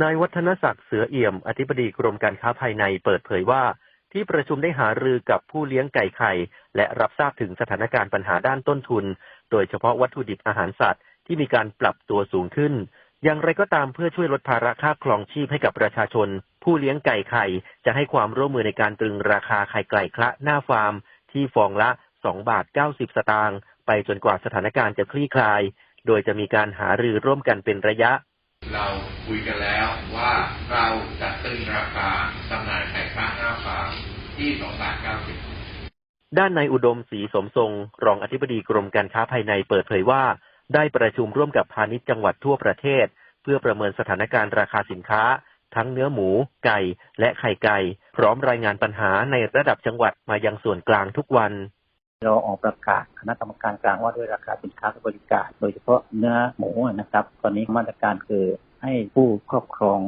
นายวัฒนศักดิ์เสือเอี่ยม อธิบดีกรมการค้าภายในเปิดเผยว่า ที่ประชุมได้หารือกับผู้เลี้ยงไก่ไข่ และรับทราบถึงสถานการณ์ปัญหาด้านต้นทุน โดยเฉพาะวัตถุดิบอาหารสัตว์ ที่มีการปรับตัวสูงขึ้น อย่างไรก็ตามเพื่อช่วยลดภาระค่าครองชีพให้กับประชาชน ผู้เลี้ยงไก่ไข่ จะให้ความร่วมมือในการตรึงราคาไข่ไก่คละหน้าฟาร์ม ที่ฟองละ2บาท90 สตางค์ไปจนกว่าสถานการณ์จะคลี่คลาย โดยจะมีการหารือร่วมกันเป็นระยะ เราคุยกันแล้วว่าเราจะตึงราคาจำหน่ายไข่ค้าหน้าฟาร์มที่2บาท90ด้านนายอุดมศรีสมทรง รองอธิบดีกรมการค้าภายในเปิดเผยว่า ได้ประชุมร่วมกับพาณิชย์จังหวัดทั่วประเทศ เพื่อประเมินสถานการณ์ราคาสินค้า ทั้งเนื้อหมู ไก่ และไข่ไก่ พร้อมรายงานปัญหาในระดับจังหวัดมายังส่วนกลางทุกวัน เราออกประกาศคณะกรรมการกลางว่าด้วยราคาสินค้าและบริการ โดยเฉพาะเนื้อหมูนะครับ ตอนนี้มาตรการคือ ให้ผู้ครอบครอง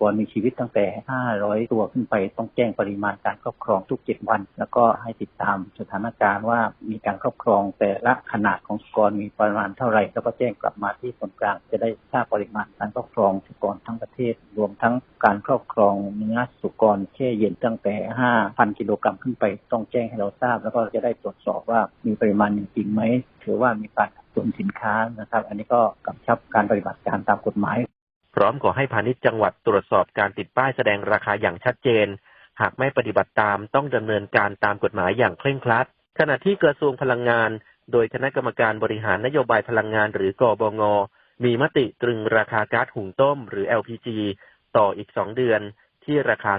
ก่อนมีชีวิตตั้งแต่ 500 ตัวขึ้นไปต้องแจ้งปริมาณการครอบครองทุก 7 วัน แล้วก็ให้ติดตามสถานการณ์ว่ามีการครอบครองแต่ละขนาดของสุกรมีปริมาณเท่าไหร่แล้วก็แจ้งกลับมาที่ส่วนกลางจะได้ทราบปริมาณการครอบครองสุกรทั้งประเทศ รวมทั้งการครอบครองเนื้อสุกรแช่เย็นตั้งแต่ 5,000 กิโลกรัมขึ้นไปต้องแจ้งให้เราทราบ แล้วก็จะได้ตรวจสอบว่ามีปริมาณจริงไหมถือว่ามีการตุนสินค้านะครับ อันนี้ก็กำชับการปฏิบัติการตามกฎหมาย ร้อมขอให้พาณิชย์จังหวัดตรวจสอบการติดป้ายแสดงราคาอย่างชัดเจน หากไม่ปฏิบัติตามต้องดำเนินการตามกฎหมายอย่างเคร่งครัด ขณะที่กระทรวงพลังงาน โดยคณะกรรมการบริหารนโยบายพลังงานหรือกบง มีมติตรึงราคาก๊าซหุงต้มหรือ LPG ต่ออีก 2 เดือน ที่ราคา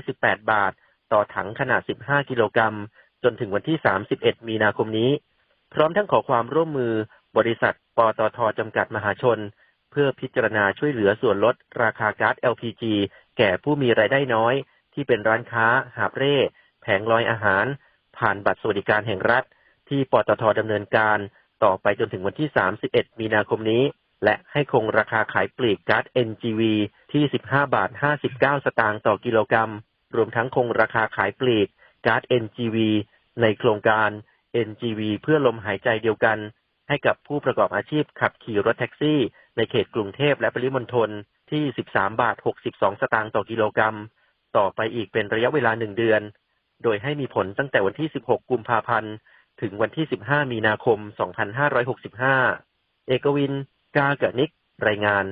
318 บาท ต่อถังขนาด 15 กิโลกรัม จนถึงวันที่ 31 มีนาคมนี้ พร้อมทั้งขอความร่วมมือบริษัท ปตทจำกัดมหาชน พื่อพิจารณาช่วยเหลือส่วนลดราคาก๊าซ LPG แก่ผู้มีรายได้น้อย ที่เป็นร้านค้า หาบเร่ แผงลอยอาหาร ผ่านบัตรสวัสดิการแห่งรัฐ ที่ปตทดำเนินการต่อไปจนถึงวันที่ 31 มีนาคมนี้ และให้คงราคาขายปลีกก๊าซ NGV ที่ 15 บาท 59 สตางค์ต่อกิโลกรัม รวมทั้งคงราคาขายปลีกก๊าซ NGV ในโครงการ NGV เพื่อลมหายใจเดียวกัน ให้กับผู้ประกอบอาชีพขับขี่รถแท็กซี่ ในเขตกรุงเทพและปริมณฑลที่ 13 บาท 62 สตางค์ต่อกิโลกรัม ต่อไปอีกเป็นระยะเวลาหนึ่งเดือน โดยให้มีผลตั้งแต่วันที่ 16 กุมภาพันธ์ ถึงวันที่ 15 มีนาคม 2565 เอกวิน กากะนิก รายงาน